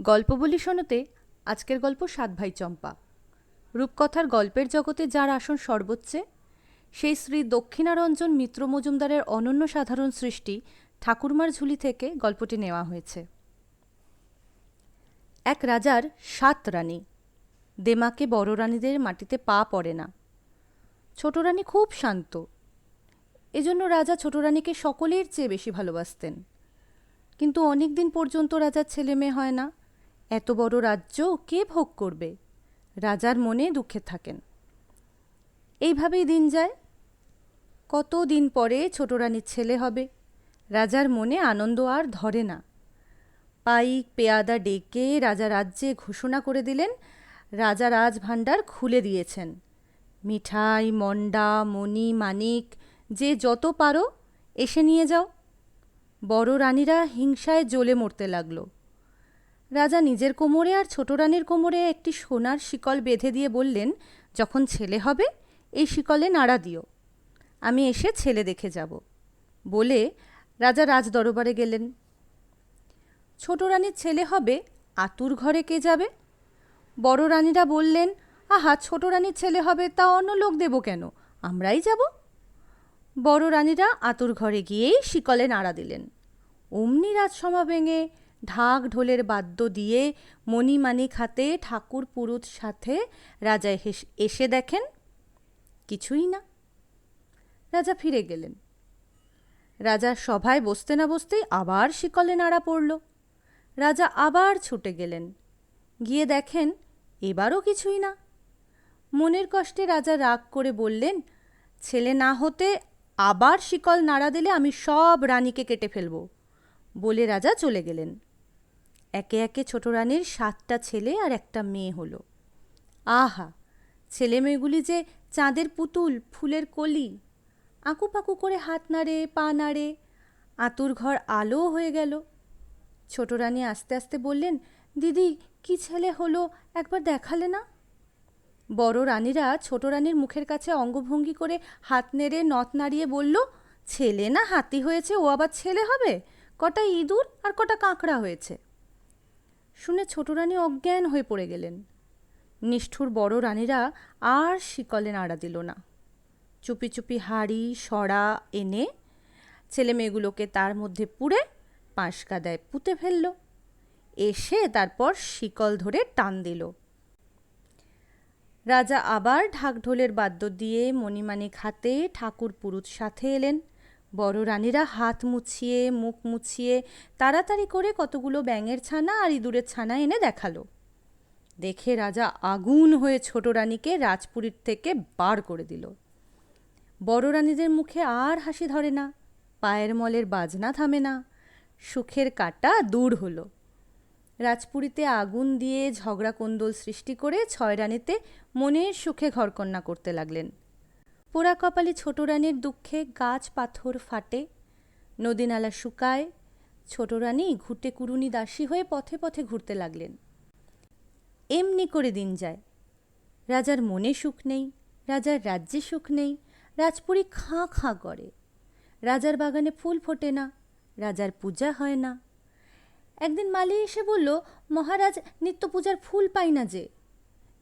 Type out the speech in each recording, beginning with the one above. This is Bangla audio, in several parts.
গল্প বলি শোনোতে আজকের গল্প সাত ভাই চম্পা। রূপকথার গল্পের জগতে যার আসন সর্বোচ্চে, সেই শ্রী দক্ষিণারঞ্জন মিত্র মজুমদারের অনন্য সাধারণ সৃষ্টি ঠাকুরমার ঝুলি থেকে গল্পটি নেওয়া হয়েছে। এক রাজার সাত রানী। দেমাকে বড় রানীদের মাটিতে পা পড়ে না। ছোট রানী খুব শান্ত। এজন্য রাজা ছোট রানীকে সকলের চেয়ে বেশি ভালোবাসতেন। কিন্তু অনেক দিন পর্যন্ত রাজার ছেলে মেয়ে হয় না। এত বড় রাজ্য কে ভোগ করবে? রাজার মনে দুঃখে থাকেন। এইভাবেই দিন যায়। কত দিন পরে ছোট রানীর ছেলে হবে। রাজার মনে আনন্দ আর ধরে না। পাইক, পেয়াদা ডেকে রাজা রাজ্যে ঘোষণা করে দিলেন, রাজা রাজভাণ্ডার খুলে দিয়েছেন। মিঠাই মন্ডা মণি, মানিক, যে যত পারো, এসে নিয়ে যাও। বড় রানীরা হিংসায় জ্বলে মরতে লাগল। রাজা নিজের কোমরে আর ছোট রানীর কোমরে একটি সোনার শিকল বেঁধে দিয়ে বললেন, যখন ছেলে হবে, এই শিকলে নাড়া দিও। আমি এসে ছেলে দেখে যাব। বলে রাজা রাজ দরবারে গেলেন। ছোট রানীর ছেলে হবে, আতুর ঘরে কে যাবে? বড় রানীরা বললেন, আহা, ছোট রানীর ছেলে হবে, তা অন্য লোক দেব কেন? আমরাই যাব। বড় রানীরা আতুর ঘরে গিয়েই শিকলে নাড়া দিলেন। অমনি রাজসভা ভেঙে ঢাক ঢোলের বাদ্য দিয়ে মণিমাণিক হাতে ঠাকুর পুরুত সাথে রাজা এসে দেখেন কিছুই না। রাজা ফিরে গেলেন। রাজার সভায় বসতে না বসতেই আবার শিকলে নাড়া পড়ল। রাজা আবার ছুটে গেলেন। গিয়ে দেখেন এবারও কিছুই না। মনের কষ্টে রাজা রাগ করে বললেন, ছেলে না হতে আবার শিকল নাড়া দিলে আমি সব রানীকে কেটে ফেলব। বলে রাজা চলে গেলেন। একে একে ছোট রানীর সাতটা ছেলে আর একটা মেয়ে হলো। আহা, ছেলে মেয়েগুলি যে চাঁদের পুতুল, ফুলের কলি। আঁকু পাকু করে হাত নাড়ে, পা নাড়ে, আতুর ঘর আলো হয়ে গেল। ছোট রানী আস্তে আস্তে বললেন, দিদি, কি ছেলে হলো? একবার দেখালে না? বড় রানীরা ছোট রানীর মুখের কাছে অঙ্গভঙ্গি করে হাত নেড়ে নথ নাড়িয়ে বলল, ছেলে না হাতি হয়েছে, ও আবার ছেলে হবে? কটা ইঁদুর আর কটা কাঁকড়া হয়েছে। শুনে ছোট রানী অজ্ঞান হয়ে পড়ে গেলেন। নিষ্ঠুর বড় রানীরা আর শিকলে নাড়া দিল না। চুপি চুপি হাড়ি সরা এনে ছেলে মেয়েগুলোকে তার মধ্যে পুড়ে পাঁশ কাদায় পুঁতে ফেলল। এসে তারপর শিকল ধরে টান দিল। রাজা আবার ঢাকঢোলের বাদ্য দিয়ে মণিমাণিক হাতে ঠাকুর পুরুত সাথে এলেন। বড় রানীরা হাত মুছিয়ে, মুখ মুছিয়ে তাড়াতাড়ি করে কতগুলো ব্যাঙের ছানা আর ইঁদুরের ছানা এনে দেখাল। দেখে রাজা আগুন হয়ে ছোট রানীকে রাজপুরীর থেকে বার করে দিল। বড় রানীদের মুখে আর হাসি ধরে না, পায়ের মলের বাজনা থামে না, সুখের কাটা দূর হলো। রাজপুরীতে আগুন দিয়ে ঝগড়া কোন্দল সৃষ্টি করে ছয় রানীতে মনের সুখে ঘরকন্যা করতে লাগলেন। পোড়া কপালে ছোট রানীর দুঃখে গাছ পাথর ফাটে, নদীনালা শুকায়, ছোট রানী ঘুটে কুরুনি দাসী হয়ে পথে পথে ঘুরতে লাগলেন। এমনি করে দিন যায়। রাজার মনে সুখ নেই, রাজার রাজ্যে সুখ নেই, রাজপুরী খাঁ খাঁ করে। রাজার বাগানে ফুল ফোটে না, রাজার পূজা হয় না। একদিন মালি এসে বলল, মহারাজ নিত্য পূজার ফুল পাই না যে।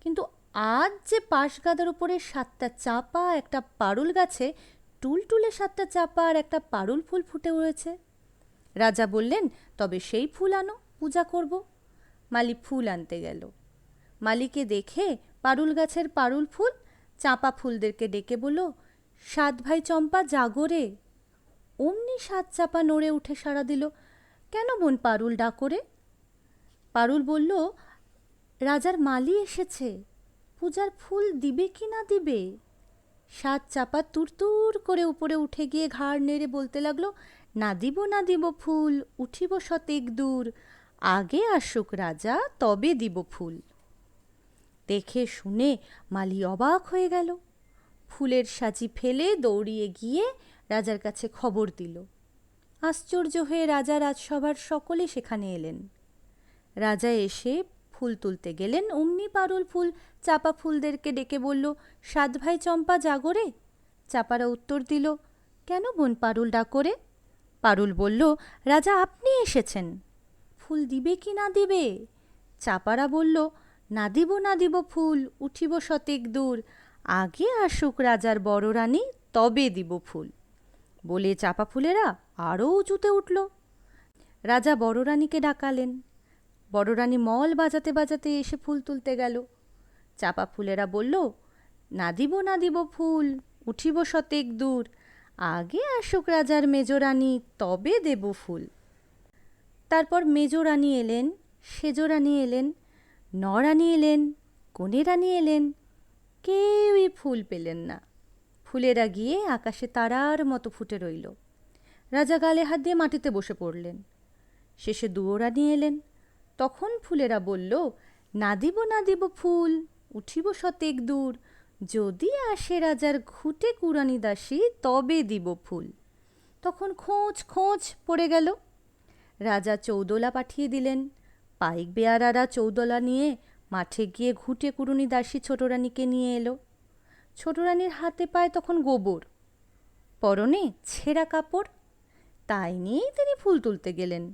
কিন্তু আজ যে পাশ গাদার উপরে সাতটা চাপা, একটা পারুল গাছে, টুলটুলে সাতটা চাপা আর একটা পারুল ফুল ফুটে উঠেছে রাজা বললেন, তবে সেই ফুল আনো, পূজা করব। মালি ফুল আনতে গেল। মালিকে দেখে পারুল গাছের পারুল ফুল, চাঁপা ফুলদেরকে ডেকে বলল, সাত ভাই চম্পা জাগরে অমনি সাত চাপা নড়ে উঠে সাড়া দিল, কেন বোন পারুল ডাকরে পারুল বলল, রাজার মালি এসেছে। পূজার ফুল দিবে কি না দিবে? সাত চাপা তুরতুর করে উপরে উঠে গিয়ে ঘাড় নেড়ে বলতে লাগল, না দিব না দিব ফুল, উঠিব শতেক দূর। আগে আসুক রাজা, তবে দিব ফুল। দেখে শুনে মালি অবাক হয়ে গেল। ফুলের সাজি ফেলে দৌড়িয়ে গিয়ে রাজার কাছে খবর দিল। আশ্চর্য হয়ে রাজা রাজসভার সকলে সেখানে এলেন। রাজা এসে ফুল তুলতে গেলেন। অমনি পারুল ফুল চাপা ফুলদেরকে ডেকে বলল, সাত ভাই চম্পা জাগরে চাপারা উত্তর দিল, কেন বোন পারুল ডাকরে পারুল বলল, রাজা, আপনি এসেছেন। ফুল দিবে কি না দিবে? চাপারা বলল, না দিব না দিব ফুল, উঠিব শতেক দূর। আগে আসুক রাজার বড় রানী, তবে দিব ফুল। বলে চাপা ফুলেরা আরও উঁচুতে উঠল। রাজা বড় রানীকে ডাকালেন। বড় রানী মল বাজাতে বাজাতে এসে ফুল তুলতে গেল। চাপা ফুলেরা বলল, না দিব না দিব ফুল, উঠিব শতেক দূর। আগে আসুক রাজার মেজরানী, তবে দেব ফুল। তারপর মেজরানী এলেন, সেজরানী এলেন, নরানী এলেন কনে রানী এলেন। কেউই ফুল পেলেন না। ফুলেরা গিয়ে আকাশে তারার মতো ফুটে রইল। রাজা গালে হাত দিয়ে মাটিতে বসে পড়লেন। শেষে দুয়োরানী এলেন। তখন ফুলেরা বলল না দিব না দিব ফুল, উঠিব শতেক দূর। যদি আসে রাজার ঘুটে কুরানি দাসী, তবে দিব ফুল। তখন খোঁজ খোঁজ পড়ে গেল। রাজা চৌদোলা পাঠিয়ে দিলেন। পাইক বেয়ারারা চৌদোলা নিয়ে মাঠে গিয়ে ঘুটে কুরুনি দাসী ছোট রানীকে নিয়ে এলো। ছোট রানীর হাতে পায় তখন গোবর, পরনে ছেঁড়া কাপড়। তাই নিয়েই তিনি ফুল তুলতে গেলেন।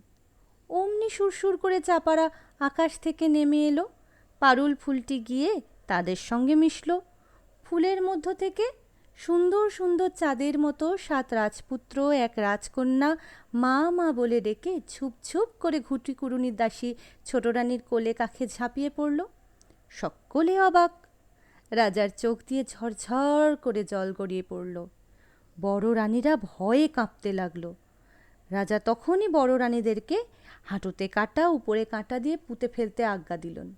অমনি সুরসুর করে চাপারা আকাশ থেকে নেমে এলো। পারুল ফুলটি গিয়ে তাদের সঙ্গে মিশল। ফুলের মধ্য থেকে সুন্দর সুন্দর চাঁদের মতো সাত রাজপুত্র, এক রাজকন্যা, মা মা বলে ডেকে ছুপ ছুপ করে ঘুটি কুড়ুনির দাসী ছোট রানীর কোলে কাখে ঝাঁপিয়ে পড়ল। সকলে অবাক। রাজার চোখ দিয়ে ঝরঝর করে জল গড়িয়ে পড়ল। বড় রানীরা ভয়ে কাঁপতে লাগল। রাজা তখনই বড় রানীদেরকে হাঁটুতে কাটা, উপরে কাঁটা দিয়ে পুঁতে ফেলতে আজ্ঞা দিলেন।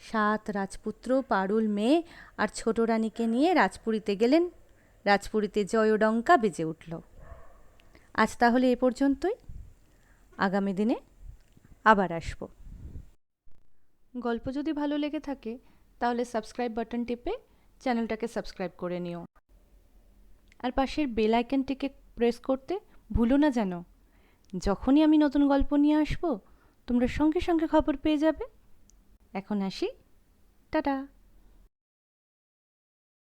সাত রাজপুত্র, পারুল মেয়ে আর ছোট রানীকে নিয়ে রাজপুরীতে গেলেন। রাজপুরীতে জয়ডঙ্কা বেজে উঠল। আজ তাহলে এ পর্যন্তই। আগামী দিনে আবার আসব। গল্প যদি ভালো লেগে থাকে, তাহলে সাবস্ক্রাইব বাটন টিপে চ্যানেলটাকে সাবস্ক্রাইব করে নিও। আর পাশের বেল আইকনটিকে প্রেস করতে ভুলো না যেন। যখনই আমি নতুন গল্প নিয়ে আসব, তোমরা সঙ্গে সঙ্গে খবর পেয়ে যাবে। এখন আসি। টাটা।